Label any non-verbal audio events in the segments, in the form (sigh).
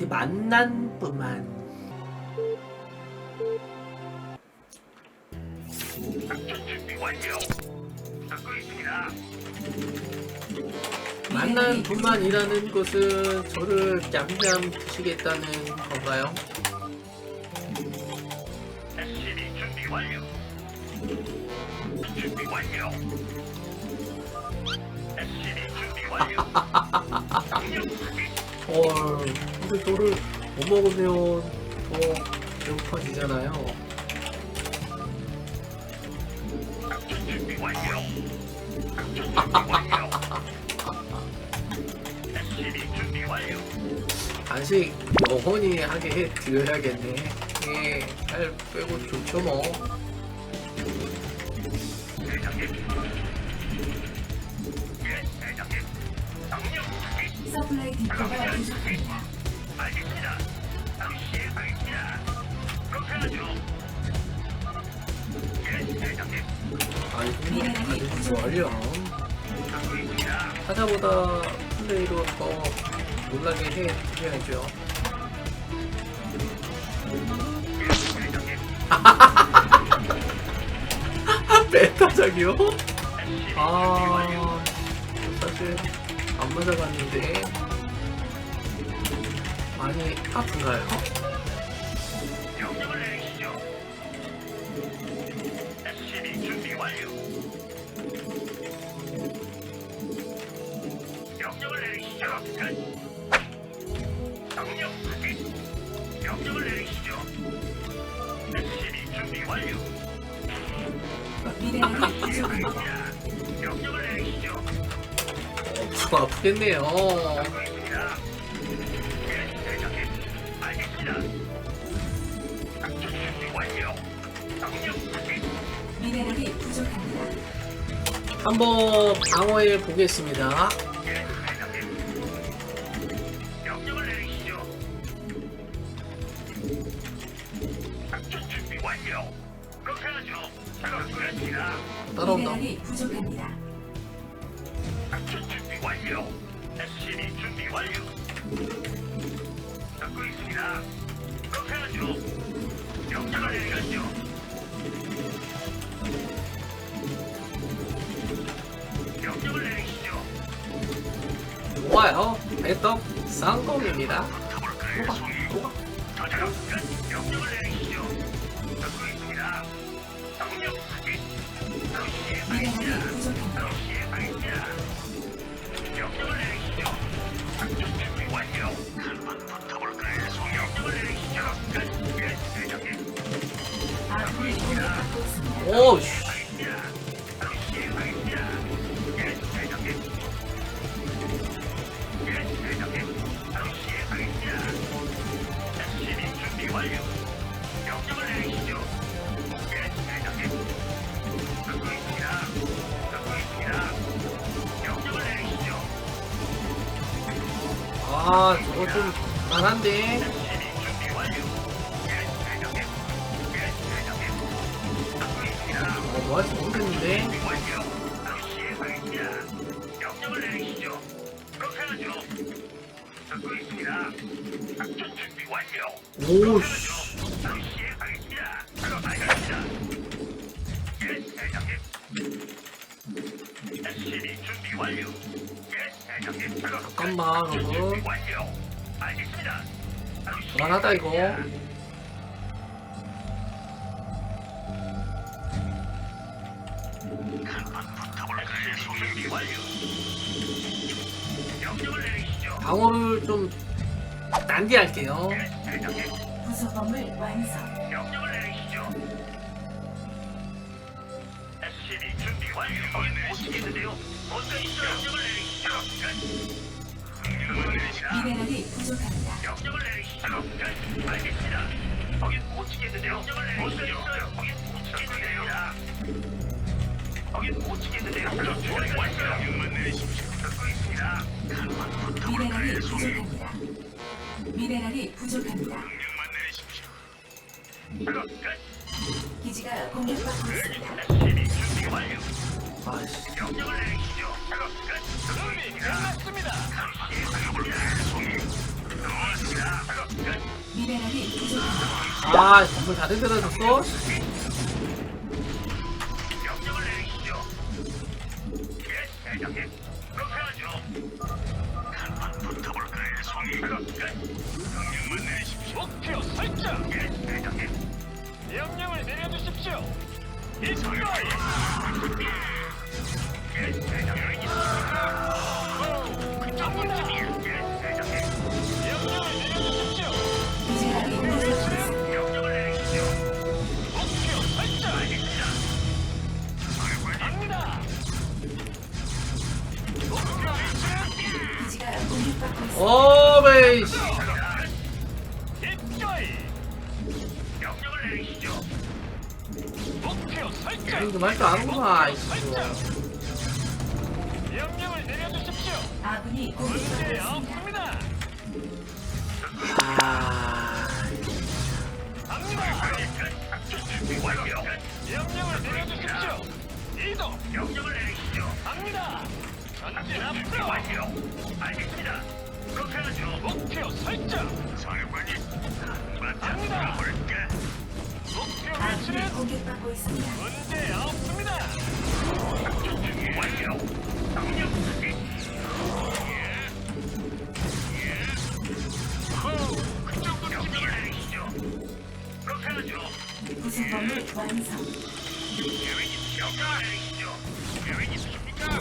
우리 만난 뿐만. 만난 뿐만이라는 것은 저를 냠냠 드시겠다는 건가요? SCB 준비 완료. 준비 완료. SCB 준비 완료. 확인. (laughs) 헐 근데 저를 못 먹으면 더 배고파지잖아요. 간식 영원히 하게 해 드려야겠네 예, 살 빼고 좋죠 뭐. 서플라이 디포가 부족합니다. 알겠습니다. 바로 시행하겠습니다. 그렇게 하죠. 예, 대장님. 아니 듣고 있습니다. 타자보다 플레이로 더 놀라게 해드려야죠 예, 대장님. (laughs) 메타작이요? SCB 아 사실 안 맞아봤는데 많이 아픈가요? 명령을 내리시죠. SCB 준비 완료. 명령을 내리시죠. 끝. 명령 확인. 명령을 내리시죠. SCB 준비 완료. 미네랄이 부족합니다. 시행하겠습니다. 명령을 내리시죠. 엄청 아프겠네요 듣고 있습니다. 미네랄이 부족합니다. 한번 방어해 보겠습니다 예. 따라온다 미네랄이 부족합니다. 작전 준비 완료. SCB 준비 완료. 듣고 있습니다. 그렇게 하죠. 명령을 내리시죠. 명령을 내리시죠. 좋아요 배떡 쌍검입니다 타볼까요, 송이? 저자가 끝. 시죠. 아 저거 좀 강한데 잠깐만 여러분 그만하다 이거. 방어를 좀 난디 할게요 예, 대장님. 부속 건물 완성. 명령을 내리시죠. SCB 준비 완료. 거긴 못 치겠는데요. 뭔가 있어. 명령을 내리시죠. 미네랄이 부족합니다. 명령을 내리시죠. 끝. 알겠습니다. 거긴 못 치겠는데요. 명령을 내리시죠. 거긴 못 치겠는데요. 거긴 못 치겠는데요. 준비 완료. 명령만 내리십시오. 듣고 있습니다. 미네랄이 부족합니다. 미네랄이 부족합니다. 명령만 내리십시오. 작업 끝. 기지가 공격받고 있습니다. SCB 준비 완료. 아씨 명령을 내리시죠. 아 건물 다 들켜졌었어? 명령을 내려주십시오. 이상하요 아군이 문제 아웃입니다. 공격받고 있습니다. 문제 없습니다. 작전 준비 완료. 당력 음. 무슨 건물 완성. 계획이 명령하십시오. 계획 있으십니까?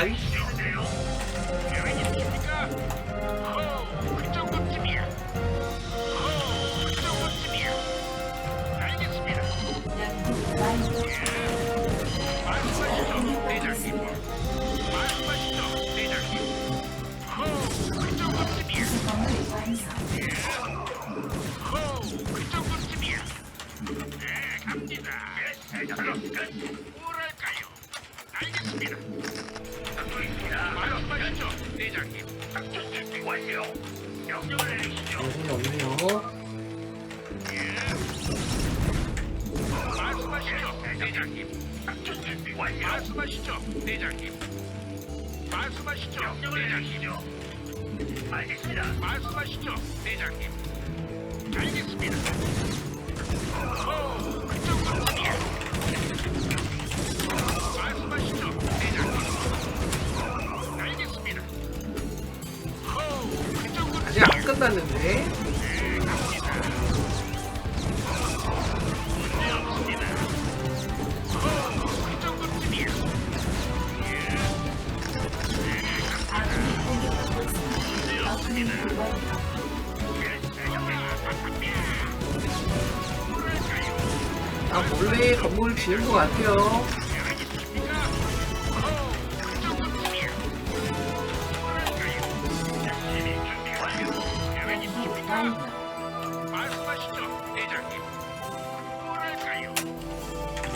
Cádiz. 대장님. 작전 준비 완료. 말씀하시죠, 대장님. 말씀하시죠, 명령을 내리시죠. 알겠습니다. 말씀하시죠, 대장님. 알겠습니다. 오, 그쪽으로. 말씀하시죠, 대장님. 알겠습니다. 오, 그쪽으로. 아직 안 끝났는데. 아 몰래 건물 지은 것 같아요.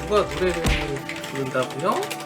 누가 노래를 부른다고요?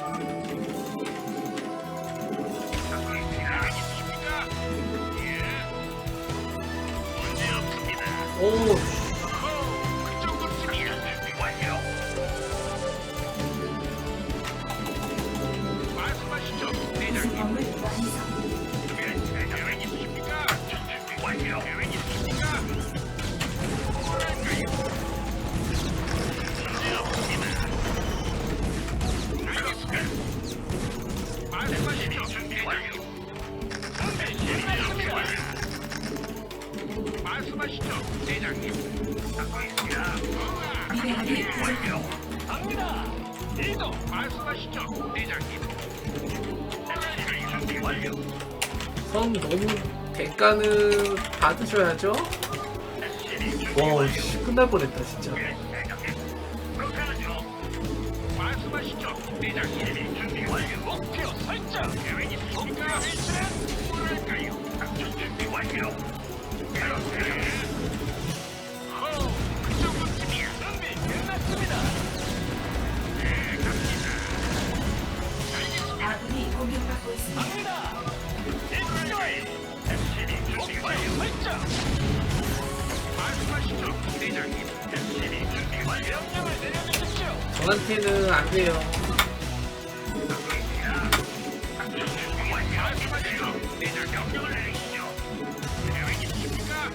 일단은 받으셔야죠. 와, 씨, 어, 끝날 뻔했다, 진짜. 아군이 공격받고 있습니다. 네. 설정. 말씀하시죠, 대장님. SCB 준비 완료. 명령을 내려주십시오. 저한테는 안 돼요. 말씀하시죠, 대장 명령을 내리시죠. 계획 있으십니까?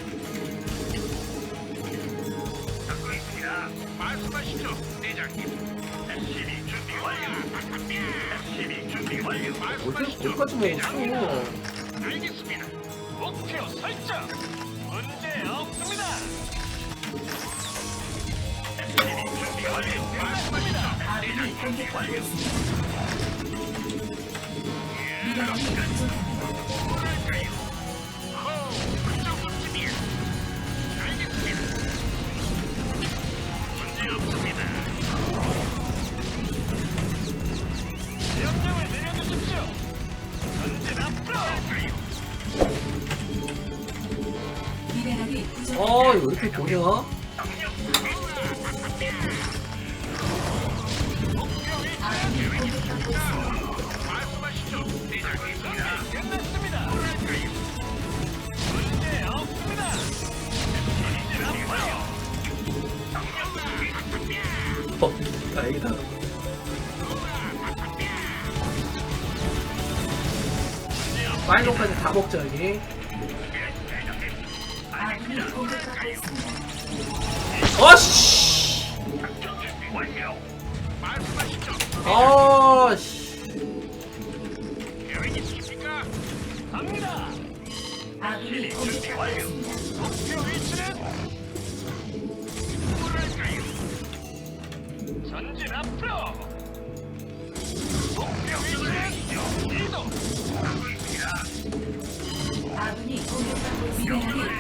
듣고 있습니다. 말씀하시죠, 대장님. SCB 준비 완료. SCB 준비 완료. 어디, 말씀하시죠, 어디까지 대장님. 먹었어? 목표 설정. 문제 없습니다. 준비 완료. 아군이 대장 준비 완료. 미네랄이 부족합니다. 진 앞으로. 어, 다행이다. 파이널까지 다 먹자, 여기. 어씨! 작전 준비 완료. 말씀하시죠. 아, 씨. 계획 있으십니까? 갑니다. 아군이 공격받고 있습니다.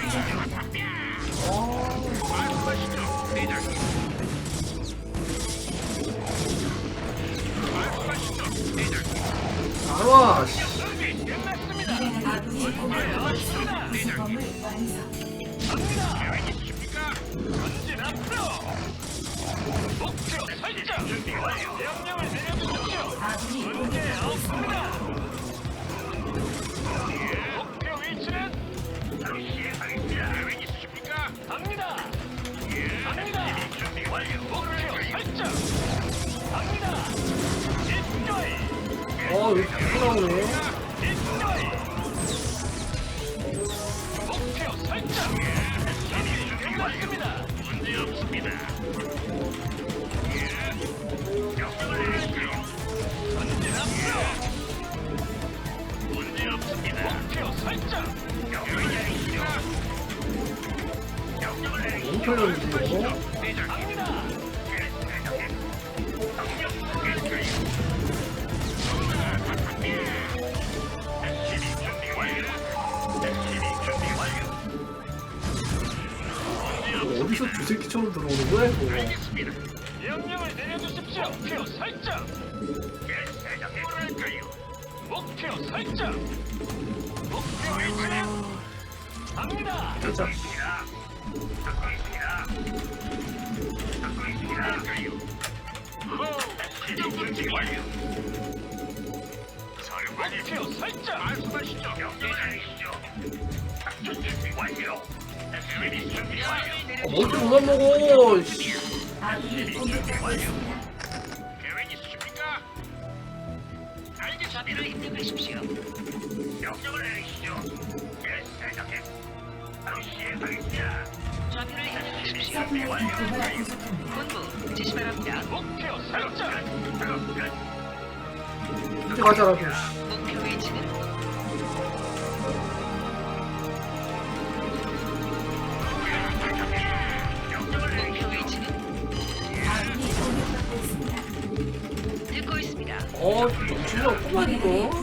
완료. 사령관님. 목표 설정. 말씀하시죠. 명령을 내리시죠. 작전 준비 완료. SCB 준비 완료. 뭐 이렇게 그만 먹어, 씨. 아군이 공격받고 있습니다. 계획 있으십니까? 알겠습니다. 좌표를 입력하십시오. 명령을 내리시 가자라고, 있습니다. 듣고 있습니다. 어, 정신이 없구만, 이거.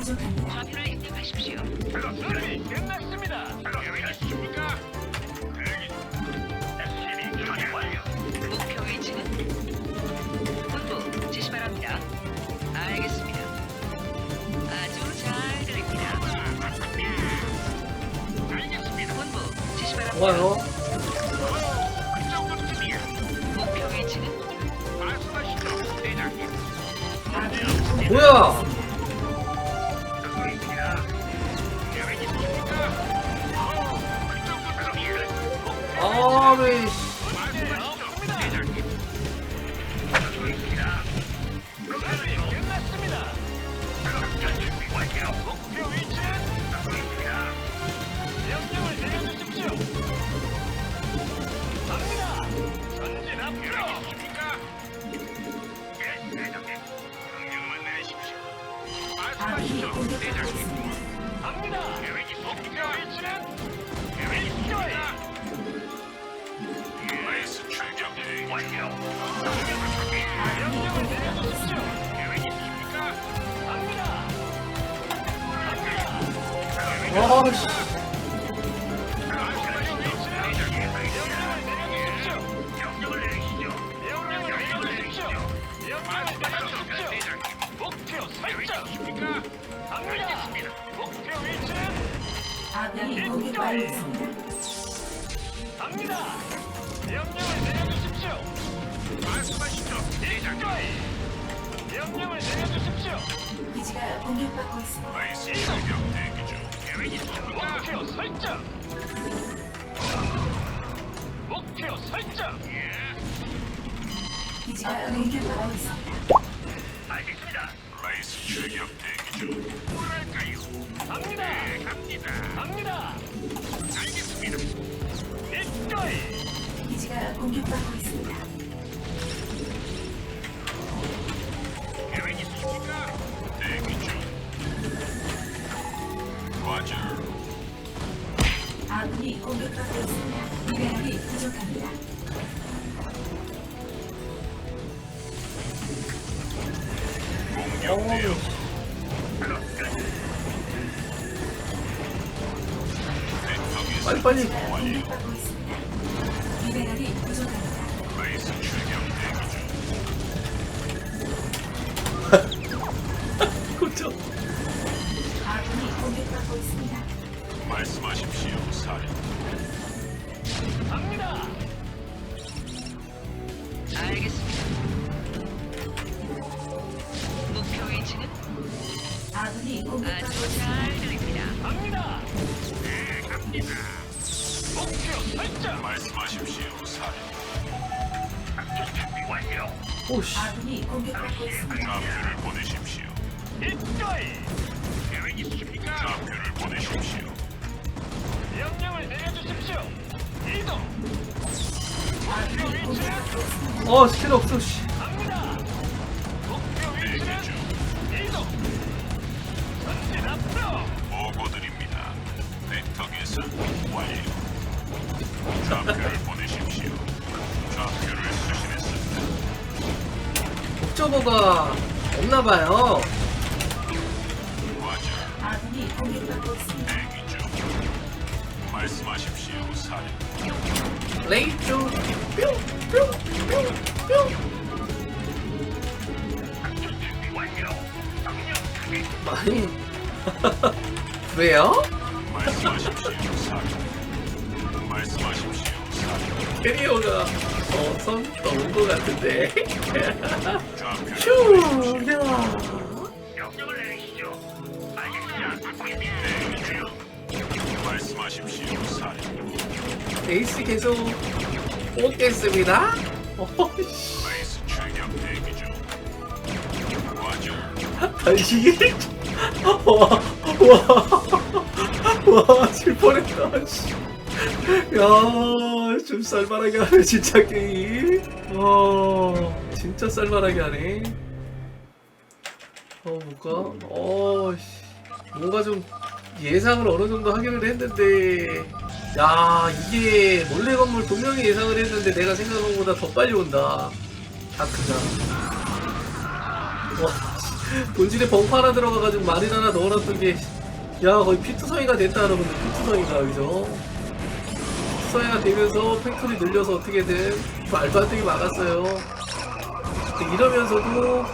정도쯤이야. 목표. 뭐야? 듣고 있습니다. 계획 있으십니까? 어, 그 정도쯤이야. 아, 왜, 있습니까? 예, 대장님. 씨. 설정. 갑니다. 목표 위치는 아군이 공격받고 있습니다. 갑니다. 명령을 내려주십시오. 말씀하시죠. 일거이. 명령을 내려주십시오. 기지가 공격받고 있습니다. 레이스 출격 대기 중. 계획 있습니까? 목표 설정. 목표 설정. 예, 기지가 공격받고 있습니다. 알겠습니다. 레이스 출격 대기 중. 뭐랄까요? 갑니다. 네, 갑니다. 갑니다. 알겠습니다. 일거이. 기지가 공격받고 있습니다. 계획 있습니까? 대기 중. 과절. 아군이 공격받고 있습니다. 미네랄이 부족합니다. 대통이 빨리빨리. 위치는 아군이 공격받고 아주 있습니다. 잘 들립니다. 갑니다. 네, 갑니다. 목표 설정. 말씀하십시오, 사령. 작전 준비 완료. 오씨. 아군이 공격받고 있습니다. 좌표를 보내십시오. 일거이. 계획 있으십니까? 좌표를 보내십시오. 명령을 내려주십시오. 이동. 아군이 공격받고 있습니다. 어, 스킬 없어, 씨. 옥저버가 없나봐요. 말씀하십시오, 사령. 확인. 많이. (laughs) 왜요? 말씀하십시오, 사령. 말씀하십시오, 사령. 캐리어가 어, 선 넘은 것 같은데. (laughs) 휴, 야. 명령을 내리시죠. 알겠습니다. 대기 중. 말씀하십시오, 사령. 에이스 계속 뽑겠습니다. 어이씨. 레이스 출격 대기 중. 과절. 단식이? 와, 와, 와, 질 뻔했다, 씨. 야, 좀 쌀만하게 하네, 진짜 게임. 와, 진짜 쌀만하게 하네. 어, 뭘까? 어, 씨. 뭔가 좀 예상을 어느 정도 하기는 했는데, 야, 이게 몰래 건물 분명히 예상을 했는데 내가 생각한 것보다 더 빨리 온다. 다크가. 와, (laughs) 본질에 벙커 하나 들어가가지고 마린 하나 넣어놨던 게, 야, 거의 피투성이가 됐다, 여러분들. 피투성이가, 그죠? 피 서야 되면서 팩토리 늘려서 어떻게든 알바들이 막았어요. 이러면서도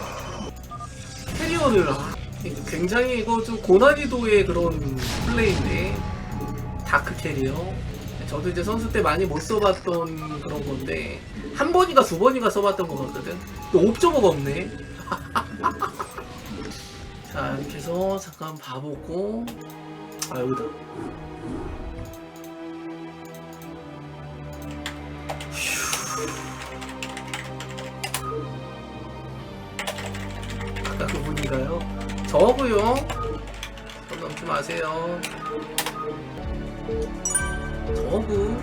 캐리어를 아, 굉장히 이거 좀 고난이도의 그런 플레이인데 다크 그 캐리어. 저도 이제 선수 때 많이 못 써봤던 그런 건데 한 번인가 두 번인가 써봤던 것 같거든. 근데 옵저버가 없네. (laughs) 자 이렇게 해서 잠깐 봐보고 아 여기다. 길어요? 저고요. 선 넘지 마세요. 저구.